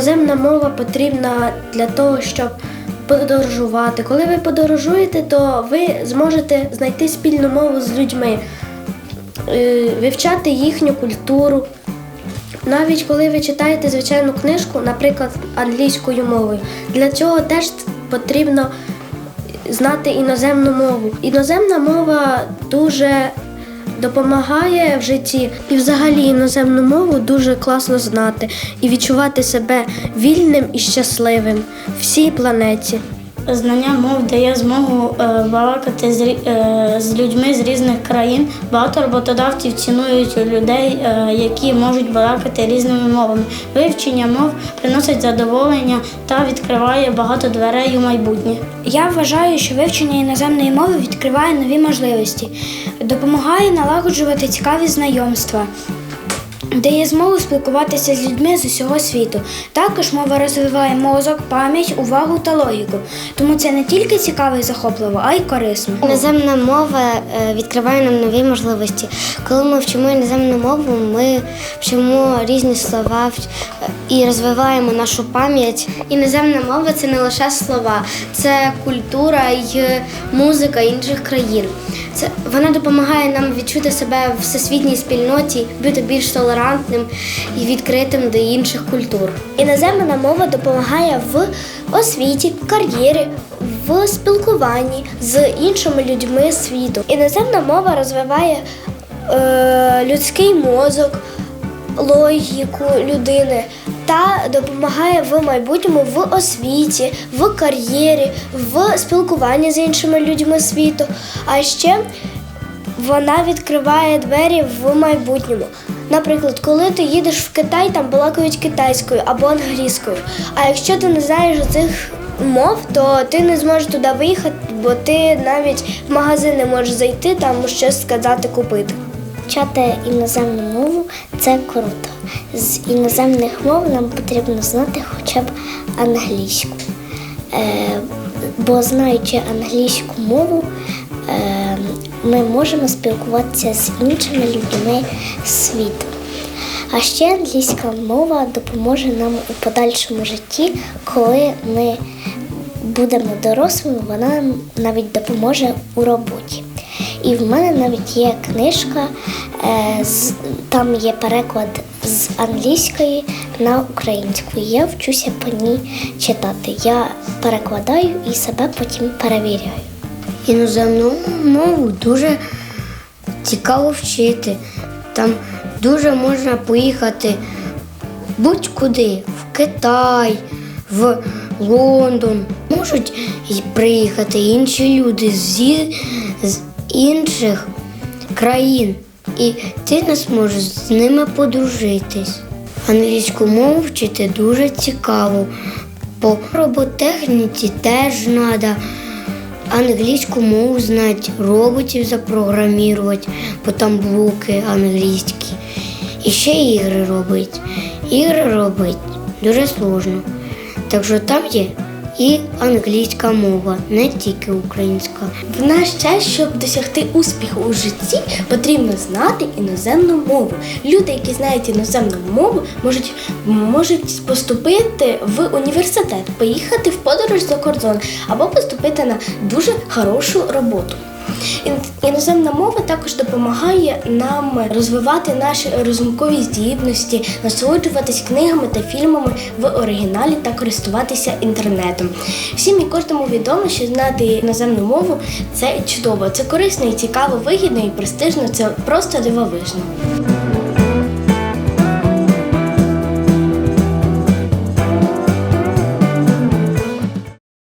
Іноземна мова потрібна для того, щоб подорожувати. Коли ви подорожуєте, то ви зможете знайти спільну мову з людьми, е, вивчати їхню культуру. Навіть коли ви читаєте звичайну книжку, наприклад, англійською мовою, для цього теж потрібно знати іноземну мову. Іноземна мова дуже допомагає в житті, і взагалі іноземну мову дуже класно знати і відчувати себе вільним і щасливим всій планеті. Знання мов дає змогу е, балакати з, е, з людьми з різних країн. Багато роботодавців цінують людей, е, які можуть балакати різними мовами. Вивчення мов приносить задоволення та відкриває багато дверей у майбутнє. Я вважаю, що вивчення іноземної мови відкриває нові можливості, допомагає налагоджувати цікаві знайомства. Дає змогу спілкуватися з людьми з усього світу. Також мова розвиває мозок, пам'ять, увагу та логіку. Тому це не тільки цікаво і захопливо, а й корисно. Іноземна мова е, відкриває нам нові можливості. Коли ми вчимо іноземну мову, ми вчимо різні слова е, і розвиваємо нашу пам'ять. Іноземна мова це не лише слова, це культура і музика інших країн. Це вона допомагає нам відчути себе в всесвітній спільноті, бути більш толерантним і відкритим до інших культур. Іноземна мова допомагає в освіті, кар'єрі, в спілкуванні з іншими людьми світу. Іноземна мова розвиває е, людський мозок, логіку людини та допомагає в майбутньому в освіті, в кар'єрі, в спілкуванні з іншими людьми світу. А ще вона відкриває двері в майбутньому. Наприклад, коли ти їдеш в Китай, там балакають китайською або англійською. А якщо ти не знаєш цих мов, то ти не зможеш туди виїхати, бо ти навіть в магазин не можеш зайти, там щось сказати купити. Вчати іноземну мову це круто. З іноземних мов нам потрібно знати хоча б англійську. Е, бо знаючи англійську мову, е, ми можемо спілкуватися з іншими людьми світу. А ще англійська мова допоможе нам у подальшому житті, коли ми будемо дорослими, вона нам навіть допоможе у роботі. І в мене навіть є книжка, е, там є переклад з англійської на українську. Я вчуся по ній читати. Я перекладаю і себе потім перевіряю. Іноземну мову дуже цікаво вчити. Там дуже можна поїхати будь-куди, в Китай, в Лондон. Можуть приїхати інші люди зі, з інших країн. І ти не зможеш з ними подружитись. Англійську мову вчити дуже цікаво. По роботехніці теж треба англійську мову знати, роботів запрограмувати, бо там блоки англійські. І ще ігри робити. Ігри робити дуже сложно. Так що там є і англійська мова, не тільки українська. В наш час, щоб досягти успіху у житті, потрібно знати іноземну мову. Люди, які знають іноземну мову, можуть, можуть поступити в університет, поїхати в подорож за кордон або поступити на дуже хорошу роботу. Ін- Іноземна мова також допомагає нам розвивати наші розумкові здібності, насолоджуватись книгами та фільмами в оригіналі та користуватися інтернетом. Всім і кожному відомо, що знати іноземну мову це чудово, це корисно і цікаво, вигідно і престижно, це просто дивовижно.